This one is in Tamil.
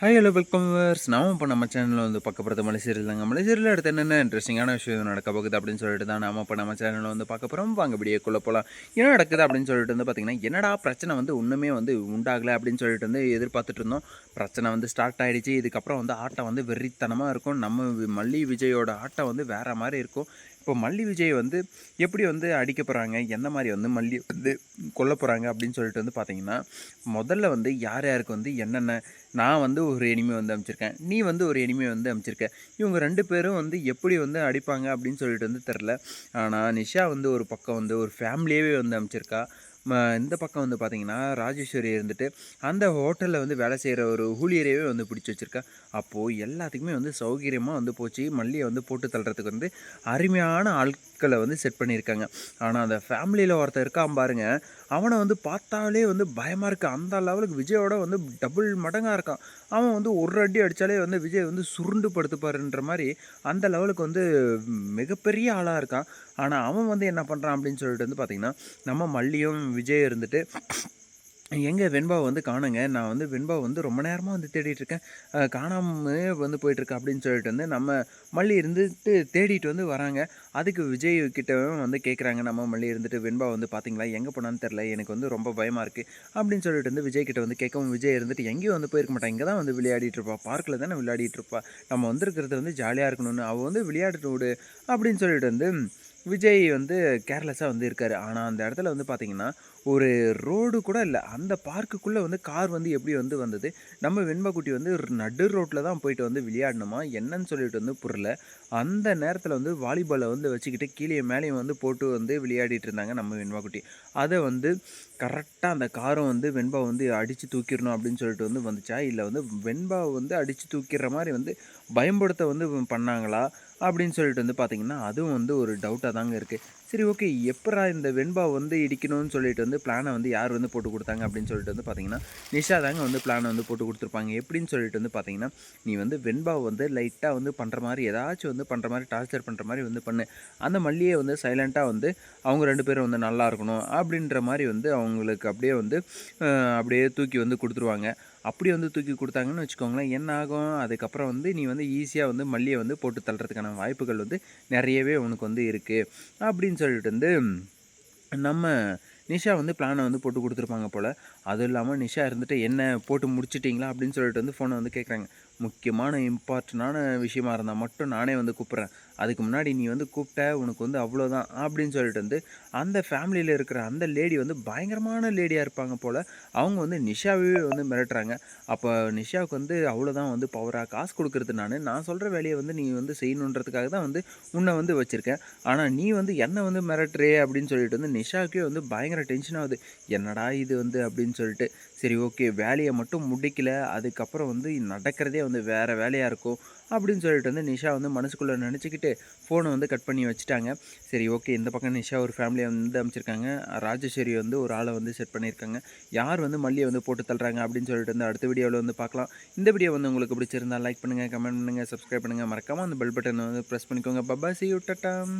ஹாய் ஹலோ வெல்கம் வர்ஸ் நாம இப்போ நம்ம சேனலில் வந்து பார்க்கப்படுறது மலைசீரியல் தாங்க மலைசீரியல் அடுத்து என்னென்ன இன்ட்ரெஸ்டிங்கான விஷயம் நடக்க போகுது அப்படின்னு சொல்லிட்டு தான் நாம இப்போ நம்ம சேனலில் வந்து பார்க்க போகிறோம் வாங்க கொள்ள போகலாம் என்ன நடக்குது அப்படின்னு சொல்லிட்டு வந்து பார்த்திங்கன்னா என்னடா பிரச்சனை வந்து ஒன்றுமே வந்து உண்டாகலை அப்படின்னு சொல்லிட்டு வந்து எதிர்பார்த்துட்டு இருந்தோம். பிரச்சனை வந்து ஸ்டார்ட் ஆகிடுச்சு இதுக்கப்புறம் வந்து ஆட்டம் வந்து வெறித்தனமாக இருக்கும். நம்ம மல்லி விஜயோட ஆட்டம் வந்து வேறு மாதிரி இருக்கும். இப்போ மல்லி விஜய் வந்து எப்படி வந்து அடிக்க போகிறாங்க எந்த மாதிரி வந்து மல்லி வந்து கொல்ல போகிறாங்க அப்படின்னு சொல்லிட்டு வந்து பார்த்திங்கன்னா முதல்ல வந்து யார் யாருக்கு வந்து என்னென்ன நான் வந்து ஒரு எனிமே வந்து அமைச்சிருக்கேன் நீ வந்து ஒரு எனிமே வந்து அமைச்சிருக்க. இவங்க ரெண்டு பேரும் வந்து எப்படி வந்து அடிப்பாங்க அப்படின்னு சொல்லிட்டு வந்து தெரில ஆனால் நிஷா வந்து ஒரு பக்கம் வந்து ஒரு ஃபேமிலியவே வந்து அமைச்சிருக்கா. இந்த பக்கம் வந்து பார்த்திங்கன்னா ராஜேஸ்வரி இருந்துட்டு அந்த ஹோட்டலில் வந்து வேலை செய்கிற ஒரு ஊழியரையே வந்து பிடிச்சி வச்சுருக்கா. அப்போது எல்லாத்துக்குமே வந்து சௌகரியமாக வந்து போச்சு. மல்லியை வந்து போட்டு தள்ளுறதுக்கு வந்து அருமையான ஆட்களை வந்து செட் பண்ணியிருக்காங்க. ஆனால் அந்த ஃபேமிலியில் ஒருத்தன் இருக்கான் பாருங்க. அவனை வந்து பார்த்தாலே வந்து பயமாக இருக்கு. அந்த லெவலுக்கு விஜயோட வந்து டபுள் மடங்காக இருக்கான். அவன் வந்து ஒரு அடி அடித்தாலே வந்து விஜய் வந்து சுருண்டு படுத்துப்பாருன்ற மாதிரி அந்த லெவலுக்கு வந்து மிகப்பெரிய ஆளாக இருக்கான். ஆனால் அவன் வந்து என்ன பண்ணுறான் அப்படின்னு சொல்லிட்டு வந்து பார்த்திங்கன்னா நம்ம மல்லியும் விஜய் இருந்துட்டு எங்கே வெண்பாவை வந்து காணுங்க. நான் வந்து வெண்பாவை வந்து ரொம்ப நேரமாக வந்து தேடிட்டுருக்கேன் இருக்கேன். வந்து போயிட்டுருக்கு அப்படின்னு சொல்லிட்டு வந்து நம்ம மல்லி இருந்துட்டு தேடிட்டு வந்து வராங்க. அதுக்கு விஜய் கிட்டவும் வந்து கேட்குறாங்க நம்ம மல்லி இருந்துட்டு வெண்பா வந்து பார்த்தீங்களா எங்கே போனான்னு தெரில எனக்கு வந்து ரொம்ப பயமாக இருக்குது அப்படின்னு சொல்லிட்டு வந்து விஜய் கிட்ட வந்து கேட்கவும் விஜய் இருந்துட்டு எங்கேயும் வந்து போயிருக்க மாட்டான். இங்கே தான் வந்து விளையாடிட்டு இருப்பா. பார்க்கில் தானே விளையாடிட்டு இருப்பா. நம்ம வந்திருக்கிறது வந்து ஜாலியாக இருக்கணும்னு. அவள் வந்து விளையாடிட்டு விடு அப்படின்னு சொல்லிட்டு வந்து விஜய் வந்து கேர்லெஸ்ஸாக வந்து இருக்கார். ஆனால் அந்த இடத்துல வந்து பார்த்திங்கன்னா ஒரு ரோடு கூட இல்லை. அந்த பார்க்குக்குள்ளே வந்து கார் வந்து எப்படி வந்து வந்தது? நம்ம வெண்பாக்குட்டி வந்து நடு ரோட்டில் தான் போயிட்டு வந்து விளையாடணுமா? என்னன்னு சொல்லிட்டு வந்து புரியல. அந்த நேரத்தில் வந்து வாலிபாலை வந்து வச்சுக்கிட்டு கீழே மேலேயும் வந்து போட்டு வந்து விளையாடிட்டு இருந்தாங்க நம்ம வெண்பாக்குட்டி அதை வந்து கரெக்டாக அந்த காரை வந்து வெண்பா வந்து அடித்து தூக்கிடணும் அப்படின்னு சொல்லிட்டு வந்து வந்துச்சா? இல்லை வந்து வெண்பாவை வந்து அடித்து தூக்கிடுற மாதிரி வந்து பயன்படுத்த வந்து பண்ணாங்களா? அப்படின்னு சொல்லிட்டு வந்து பார்த்திங்கன்னா அதுவும் வந்து ஒரு டவுட்டாக தாங்க இருக்குது சரி ஓகே எப்பரா இந்த வெண்பா வந்து இடிக்கணும்னு சொல்லிட்டு வந்து பிளானை வந்து யார் வந்து போட்டு கொடுத்தாங்க அப்படின்னு சொல்லிட்டு வந்து பார்த்தீங்கன்னா நிஷா தாங்க வந்து பிளானை வந்து போட்டு கொடுத்துருப்பாங்க. எப்படின்னு சொல்லிட்டு வந்து பார்த்தீங்கன்னா நீ வந்து வெண்பா வந்து லைட்டாக வந்து பண்ணுற மாதிரி ஏதாச்சும் வந்து பண்ணுற மாதிரி டார்ச்சர் பண்ணுற மாதிரி வந்து பண்ணு. அந்த மல்லியை வந்து சைலண்ட்டாக வந்து அவங்க ரெண்டு பேரும் வந்து நல்லா இருக்கணும் அப்படின்ற மாதிரி வந்து அவங்களுக்கு அப்படியே வந்து அப்படியே தூக்கி வந்து கொடுத்துருவாங்க. அப்படி வந்து தூக்கி கொடுத்தாங்கன்னு வச்சுக்கோங்களேன் என்ன ஆகும்? அதுக்கப்புறம் வந்து நீ வந்து ஈஸியாக வந்து மல்லியை வந்து போட்டு தள்ளுறதுக்கான வாய்ப்புகள் வந்து நிறையவே உனக்கு வந்து இருக்குது அப்படின்னு சொல்லிட்டு வந்து நம்ம நிஷா வந்து பிளானை வந்து போட்டு கொடுத்துருப்பாங்க போல். அதுவும் இல்லாமல் நிஷா இருந்துட்டு என்ன போட்டு முடிச்சிட்டிங்களா? அப்படின்னு சொல்லிட்டு வந்து ஃபோனை வந்து கேட்குறாங்க முக்கியமான இம்பார்ட்டண்டான விஷயமா இருந்தால் மட்டும் நானே வந்து கூப்பிட்றேன். அதுக்கு முன்னாடி நீ வந்து கூப்பிட்ட உனக்கு வந்து அவ்வளோதான் அப்படின்னு சொல்லிட்டு வந்து அந்த ஃபேமிலியில் இருக்கிற அந்த லேடி வந்து பயங்கரமான லேடியாக இருப்பாங்க போல். அவங்க வந்து நிஷாவே வந்து மிரட்டுறாங்க. அப்போ நிஷாவுக்கு வந்து அவ்வளோதான் வந்து பவராக காசு கொடுக்குறது நான். நான் சொல்கிற வேலையை வந்து நீ வந்து செய்யணுன்றதுக்காக தான் வந்து உன்னை வந்து வச்சுருக்கேன். ஆனால் நீ வந்து என்ன வந்து மிரட்டுறே அப்படின்னு சொல்லிட்டு வந்து நிஷாவுக்கே வந்து பயங்கர டென்ஷன் ஆகுது. என்னடா இது வந்து அப்படின்னு சொல்லிட்டு சரி ஓகே வேலையை மட்டும் முடிக்கல. அதுக்கப்புறம் வந்து நடக்கிறதே வந்து வேறு வேலையாக இருக்கும் அப்படின்னு சொல்லிட்டு வந்து நிஷா வந்து மனசுக்குள்ளே நினச்சிக்கிட்டு ஃபோனை வந்து கட் பண்ணி வச்சுட்டாங்க. சரி ஓகே இந்த பக்கம் நிஷா ஒரு ஃபேமிலியை வந்து அமைச்சிருக்காங்க. ராஜேஸ்வரி வந்து ஒரு ஆளை வந்து செட் பண்ணியிருக்காங்க. யார் வந்து மல்லியை வந்து போட்டு தள்ளுறாங்க அப்படின்னு சொல்லிட்டு வந்து அடுத்த வீடியோவில் வந்து பார்க்கலாம். இந்த வீடியோ வந்து உங்களுக்கு பிடிச்சிருந்தா லைக் பண்ணுங்கள் கமெண்ட் பண்ணுங்கள் சப்ஸ்கிரைப் பண்ணுங்கள் மறக்காமல் அந்த பெல் பட்டனை வந்து ப்ரெஸ் பண்ணிக்கோங்க. Papa C you டட்டாம்